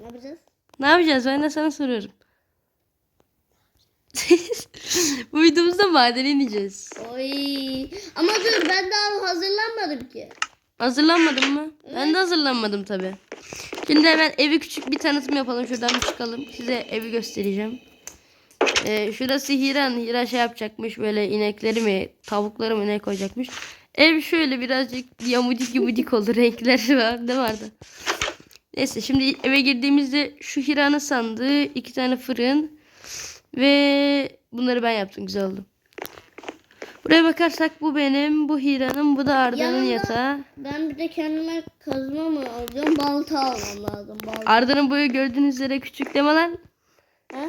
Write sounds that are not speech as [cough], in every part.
Ne yapacağız? Ne yapacağız? Ben de sana soruyorum. [laughs] Bu videomuzda madene ineceğiz. Oy. Ama dur ben daha hazırlanmadım ki. Hazırlanmadın mı? Ben de hazırlanmadım tabi. Şimdi hemen evi küçük bir tanıtım yapalım. Şuradan bir çıkalım. Size evi göstereceğim. Ee, şurası Hiran. Hira şey yapacakmış. Böyle inekleri mi tavukları mı ne koyacakmış. Ev şöyle birazcık yamudik yamudik oldu. [laughs] Renkleri var. Ne vardı? Neyse şimdi eve girdiğimizde şu Hira'nın sandığı. iki tane fırın. Ve bunları ben yaptım. Güzel oldu. Buraya bakarsak bu benim, bu Hira'nın, bu da Arda'nın yatağı. Ben bir de kendime kazma mı alacağım? Balta almam lazım. Balta. Arda'nın boyu gördüğünüz üzere küçük deme lan. Ha?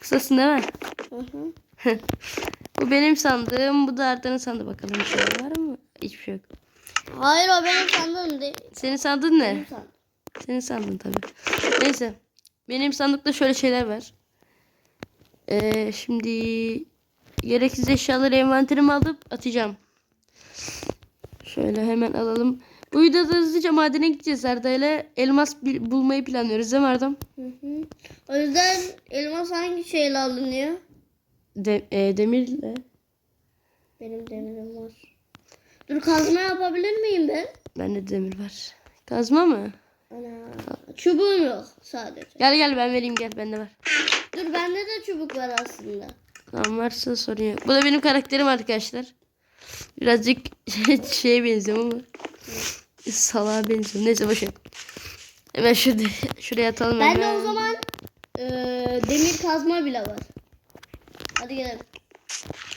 Kısasın değil mi? Hı hı. [laughs] Bu benim sandığım, bu da Arda'nın sandığı. Bakalım bir şey var mı? Hiçbir şey yok. Hayır o benim sandığım değil. Senin sandığın ne? Benim sandığım. Senin sandığın tabii. Neyse. Benim sandıkta şöyle şeyler var. Ee, şimdi gereksiz eşyaları envanterime alıp atacağım. Şöyle hemen alalım. Bu videoda hızlıca madene gideceğiz Arda ile. Elmas bulmayı planlıyoruz değil mi Arda'm? Hı hı. O yüzden elmas hangi şeyle alınıyor? De- e, demirle. Benim demirim var. Dur kazma yapabilir miyim ben? Bende demir var. Kazma mı? Ana. Çubuğum yok sadece. Gel gel ben vereyim gel bende var. Dur bende de çubuk var aslında. Tamam varsa sorun yok. Bu da benim karakterim arkadaşlar. Birazcık [laughs] şeye benziyorum ama. Salağa benziyorum. Neyse boş ver. Hemen şurada, [laughs] şuraya atalım Bende hemen. o zaman eee, demir kazma bile var. Hadi gidelim.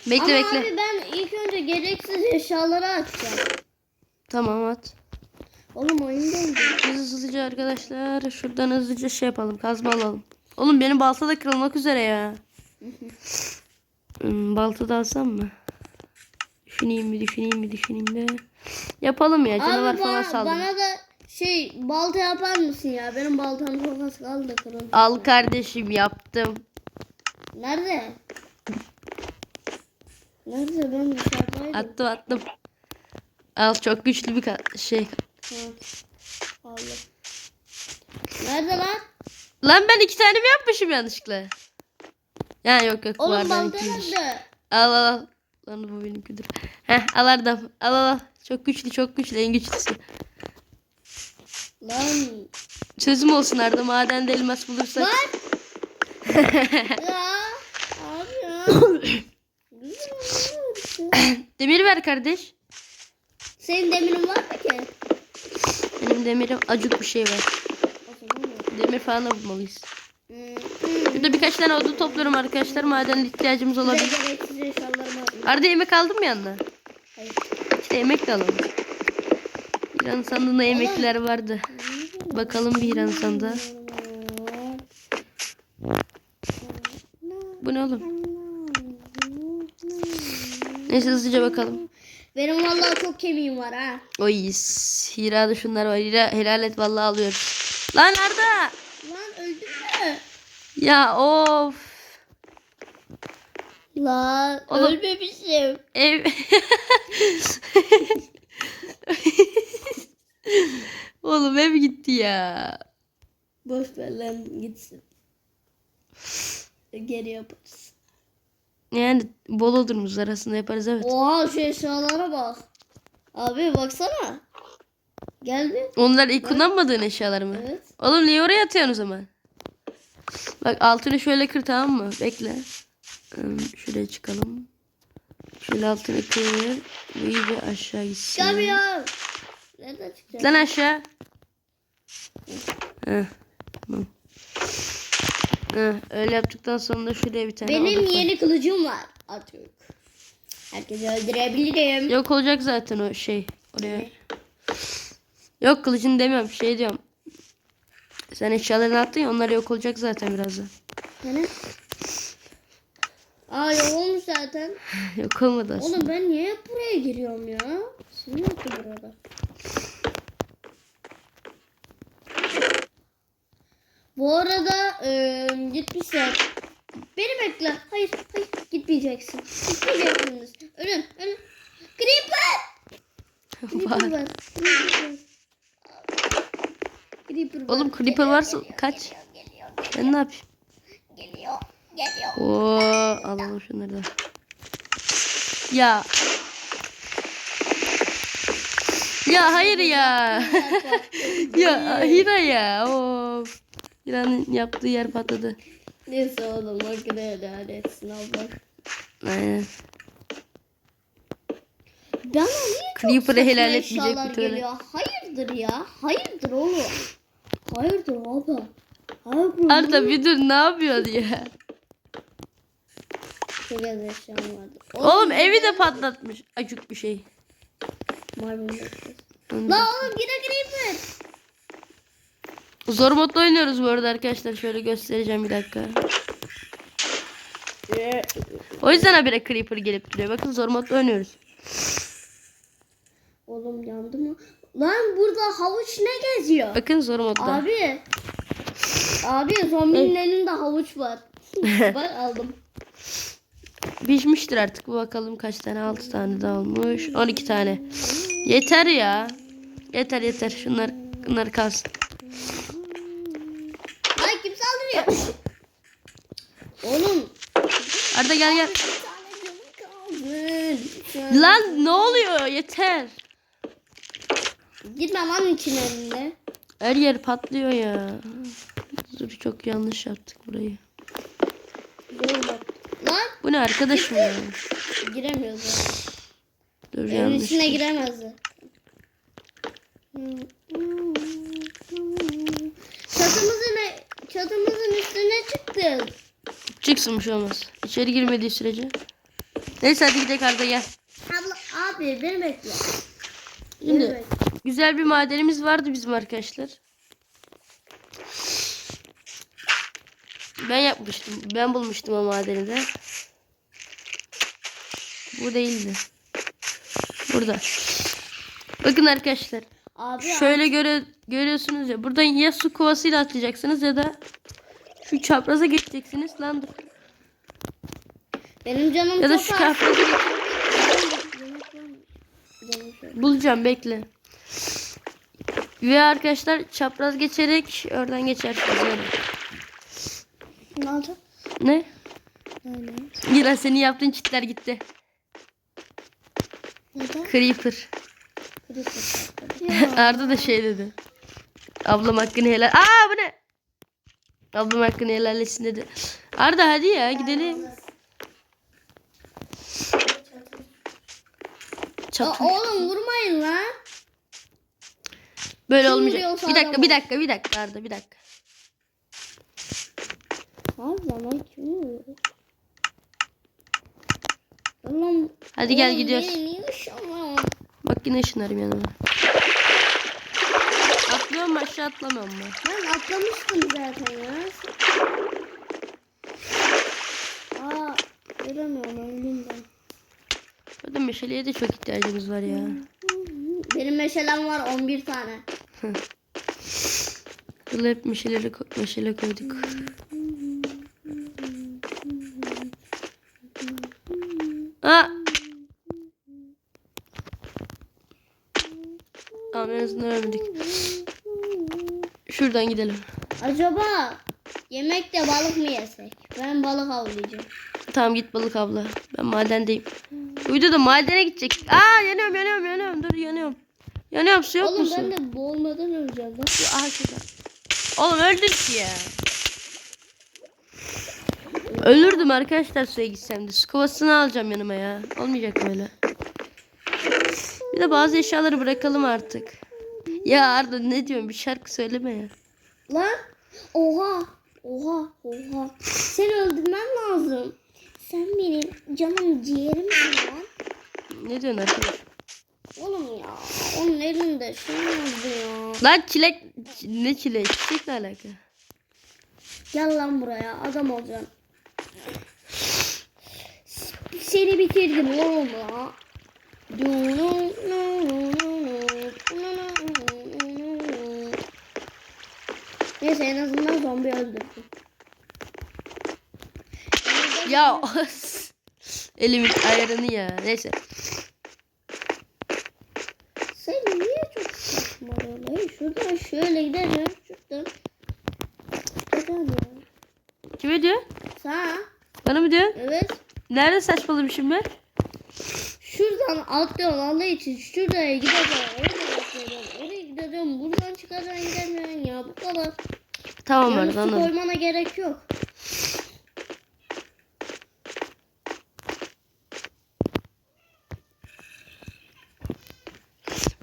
Bekle Ama bekle. abi ben ilk önce gereksiz eşyaları açacağım. Tamam at. Oğlum oyun dondu. Biz hızlıca arkadaşlar şuradan hızlıca şey yapalım. Kazma alalım. Oğlum benim balta da kırılmak üzere ya. Hmm, balta da alsam mı? Düşüneyim mi düşüneyim mi düşüneyim de. Yapalım ya canavar Abi falan bana, saldırır. bana da şey balta yapar mısın ya? Benim baltam çok az kaldı da kırıldı. Al kardeşim yaptım. Nerede? Nerede ben dışarıdaydım. Attım attım. Al çok güçlü bir ka- şey. Aldım. Nerede lan? Lan ben iki tane mi yapmışım yanlışlıkla? Ya yok yok. bu Oğlum balta nerede? Al al al. Lan bu benimkidir. Heh al Arda'm. Al al al. Çok güçlü çok güçlü en güçlüsü. Lan. Sözüm olsun Arda madende elmas bulursak. Lan. [laughs] ya. Abi ya. [coughs] Demir ver kardeş. Senin demirin var mı ki? Benim demirim acık bir şey var. Demir falan da bulmalıyız. Hmm, hmm. Burada birkaç tane odun topluyorum arkadaşlar. Maden ihtiyacımız olabilir. Arda yemek aldın mı yanına? Hayır. İşte yemek de alalım. İran sandığında yemekler vardı. Bakalım bir İran sandığı. Bu ne oğlum? Neyse hızlıca bakalım. Benim vallahi çok kemiğim var ha. Oy Hira da şunlar var. Hira helal et vallahi alıyoruz. Lan Arda! Lan öldün mü? Ya of. Lan Oğlum. ölmemişim. Ev. [laughs] Oğlum ev gitti ya. Boş ver lan gitsin. Geri yaparız. Yani bol odunumuz arasında yaparız evet. Oha şu eşyalara bak. Abi baksana. Geldi. Onlar ilk kullanmadığın eşyalar mı? Evet. Oğlum niye oraya atıyorsun o zaman? Bak altını şöyle kır tamam mı? Bekle. Şuraya çıkalım. Şöyle altını kır. İyice aşağı gitsin. Çıkamıyorum. Nereden çıkacağım? Lan aşağı. Heh, tamam. Öyle yaptıktan sonra da şuraya bir tane Benim koy. yeni kılıcım var. Yok. Herkesi öldürebilirim. Yok olacak zaten o şey. Oraya. Yok kılıcını demiyorum. Şey diyorum. Sen eşyalarını attın ya onlar yok olacak zaten birazdan. Yani. Aa yok olmuş zaten. [laughs] yok olmadı aslında. Oğlum ben niye hep buraya giriyorum ya? Ne yaptın burada? Bu arada e, gitmişler. Beni bekle. Hayır, hayır gitmeyeceksin. Gitmeyeceksiniz. Ölün, ölün. Creeper! Creeper Var. Creeper var. Oğlum creeper varsa kaç. Ben ne yapayım? Geliyor. Geliyor. Oo, alalım şunları da. Ya. Ya hayır ya. [laughs] ya Hira ya. Of. Hira'nın yaptığı yer patladı. Neyse oğlum makine helal etsin Allah. Aynen. Bana niye çok Creeper'ı saçma helal etmeyecek eşyalar bir türlü. geliyor? Hayırdır ya? Hayırdır oğlum? Hayırdır abi? Hayırdır Arda bir dur ne yapıyorsun ya? Çok az eşyam vardı. Oğlum evi de patlatmış. Acık bir şey. Maymun bekliyoruz. Onu La da- oğlum yine Creeper. Zor modda oynuyoruz bu arada arkadaşlar. Şöyle göstereceğim bir dakika. O yüzden habire creeper gelip duruyor. Bakın zor modda oynuyoruz. Oğlum yandı mı? Lan burada havuç ne geziyor? Bakın zor modda. Abi. Abi zombinin elinde havuç var. [laughs] Bak aldım. Pişmiştir artık. Bu bakalım kaç tane? 6 tane daha olmuş. 12 tane. Yeter ya. Yeter yeter. Şunlar bunlar kalsın. Saldırıyor? Oğlum. Arda gel gel. Lan ne oluyor? Yeter. Gitme lan için elinde. Her yer patlıyor ya. Dur çok yanlış yaptık burayı. Lan Bu ne arkadaşım ya? giremiyoruz. Dur Evin yanlış. içine giremezdi. Çatımızın çıktık. Çıksın bir şey olmaz. İçeri girmediği sürece. Neyse hadi gidelim Arda gel. Abla abi beni bekle. Şimdi bekle. güzel bir madenimiz vardı bizim arkadaşlar. Ben yapmıştım. Ben bulmuştum o madeni de. Bu değildi. Burada. Bakın arkadaşlar. Abi Şöyle göre, görüyorsunuz ya. Buradan ya su kovasıyla atlayacaksınız ya da şu çapraza geçeceksiniz. Lan dur. benim canım Ya da çok şu az. çapraza geç- Canım şöyle. Bulacağım bekle. Ve arkadaşlar çapraz geçerek oradan geçersiniz. Ne olacak? Ne? Öyle. Yine senin yaptığın çitler gitti. Neden? Creeper. Ya. [laughs] Arda da şey dedi. Ablam hakkını helal. Aa bu ne? Ablam hakkını helal etsin dedi. Arda hadi ya gidelim. Çap. oğlum vurmayın lan. Böyle kim olmayacak. Bir dakika, bir dakika, bir dakika Arda, bir dakika. Abi zaman kim vuruyor? Oğlum. Hadi gel gidiyoruz. Bak yine ışınlarım yanıma. Atlıyorum aşağı atlamıyorum mu? Ben atlamıştım zaten ya. Aa, göremiyorum öldüm ben. Burada meşaleye de çok ihtiyacımız var ya. Benim meşalem var 11 tane. [laughs] Burada hep meşaleleri ko- meşale koyduk. Aa! Tamam en azından ölmedik. Şuradan gidelim. Acaba yemekte balık mı yesek? Ben balık avlayacağım. Tamam git balık avla. Ben madendeyim. Bu videoda madene gidecek. Aa yanıyorum yanıyorum yanıyorum. Dur yanıyorum. Yanıyorum su yok Oğlum musun? ben de boğulmadan öleceğim. Lan. Aha şurada. Oğlum öldür ki ya. Ölürdüm arkadaşlar suya gitsem de. Su kovasını alacağım yanıma ya. Olmayacak böyle. Bir de bazı eşyaları bırakalım artık. Ya Arda ne diyorsun? Bir şarkı söyleme ya. Lan. Oha. Oha. Oha. Seni öldürmem lazım. Sen benim canım ciğerimsin lan. Ne diyorsun arkadaş? Oğlum ya. Onun elinde şey oldu ya. Lan çilek... Ne çilek? Çilekle alaka. Gel lan buraya. Adam olacaksın. Seni bitirdim oğlum ya. Neyse en azından zombi öldürdüm. Ya [laughs] elimin ayarını ya. Neyse. Sen niye çok saçma olayı? Şuradan şöyle gidelim. Şuradan. Neden ya? Kime diyor? Sana. Bana mı diyor? Evet. Nerede saçmalamışım ben? Şuradan atlayan Allah için şuraya gideceğim. Oraya gideceğim. Oraya gideceğim. Buradan çıkacağım gidelim. Tamam Yani Arda su koymana gerek yok.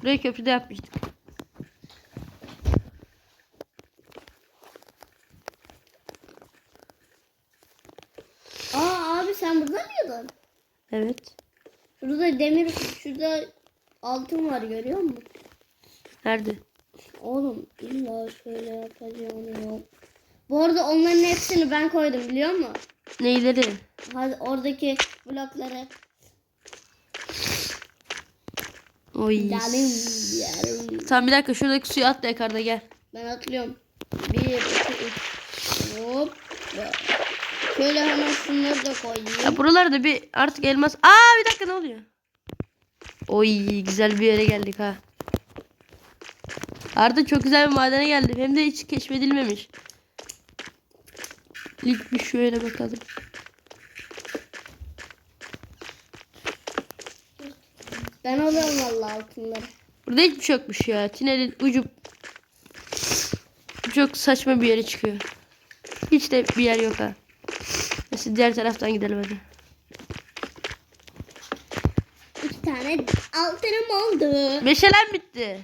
Burayı köprüde yapmıştık. Aa abi sen burada mıydın? Evet. Şurada demir, şurada altın var görüyor musun? Nerede? Oğlum illa şöyle yapacağım yok. Bu arada onların hepsini ben koydum biliyor musun? Neyleri? Hadi oradaki blokları. Oy. Yalim yarım. Tamam bir dakika şuradaki suyu atla yakarda gel. Ben atlıyorum. Bir, iki, üç. Hop. Şöyle hemen şunları da koyayım. Ya buralarda bir artık elmas. Aa bir dakika ne oluyor? Oy güzel bir yere geldik ha. Arda çok güzel bir madene geldim. Hem de hiç keşfedilmemiş. İlk bir şöyle bakalım. Ben alıyorum valla altınları. Burada hiçbir şey yokmuş ya. Tünelin ucu çok saçma bir yere çıkıyor. Hiç de bir yer yok ha. Neyse diğer taraftan gidelim hadi. İki tane altınım oldu. Meşalem bitti.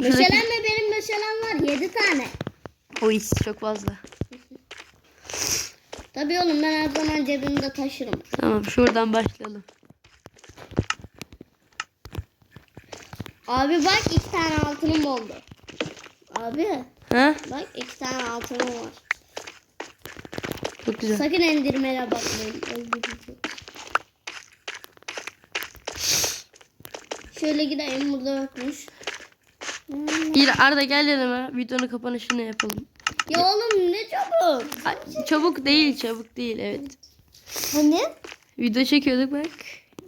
Meşalem mi benim meşalem var. Yedi tane. Oy çok fazla. Tabii oğlum ben her zaman cebimde taşırım. Tamam şuradan başlayalım. Abi bak iki tane altınım oldu. Abi Ha? bak iki tane altınım var. Çok güzel. Sakın endirmene bakmayın. öldürücü. Şöyle gideyim burada yokmuş. Bir Arda gel yanıma. Videonun kapanışını yapalım. Ya oğlum ne çabuk. Ay, çabuk değil çabuk değil evet. Hani? Video çekiyorduk bak.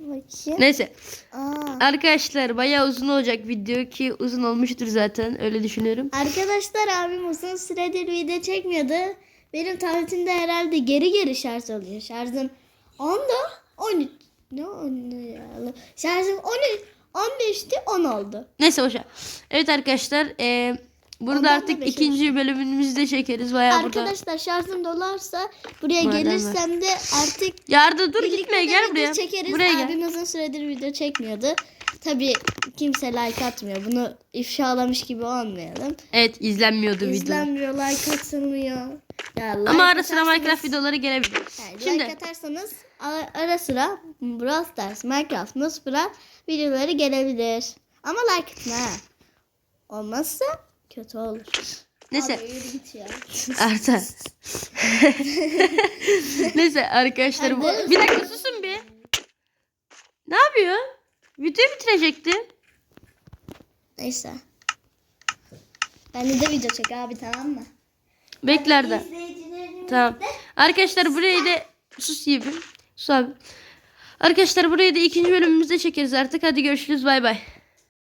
Bakayım. Neyse. Aa. Arkadaşlar bayağı uzun olacak video ki uzun olmuştur zaten öyle düşünüyorum. Arkadaşlar abim uzun süredir video çekmiyordu. Benim tabletimde herhalde geri geri şarj oluyor. Şarjım 10'da 13. Ne 10 ya? Şarjım 13. 15'ti 10 oldu. Neyse boşa. Evet arkadaşlar eee, burada Ondan da artık ikinci bölümümüzü de çekeriz bayağı burada. Arkadaşlar şarjım dolarsa buraya Maden var. gelirsem de artık Ya Arda dur gitme gel buraya. çekeriz. Buraya gel. Abim uzun süredir video çekmiyordu. Tabii kimse like atmıyor. Bunu ifşalamış gibi olmayalım. Evet izlenmiyordu video. İzlenmiyor, like atılmıyor. Ya, like Ama ara sıra Minecraft videoları gelebilir. Yani Şimdi like atarsanız ara, sıra Brawl Stars, Minecraft, Nusbra videoları gelebilir. Ama like atma. Olmazsa kötü olur. neyse Abi yürü git ya. [laughs] Arda. [laughs] Neyse arkadaşlar bu... Bir dakika susun bir. Ne yapıyor? Videoyu bitirecekti. Neyse. Ben de video çek abi tamam mı? Bekle Arda. İzleyicilerimiz Tamam. Arkadaşlar burayı da sus yiyeyim. Sus abi. Arkadaşlar burayı da ikinci bölümümüzde çekeriz artık. Hadi görüşürüz. Bay bay.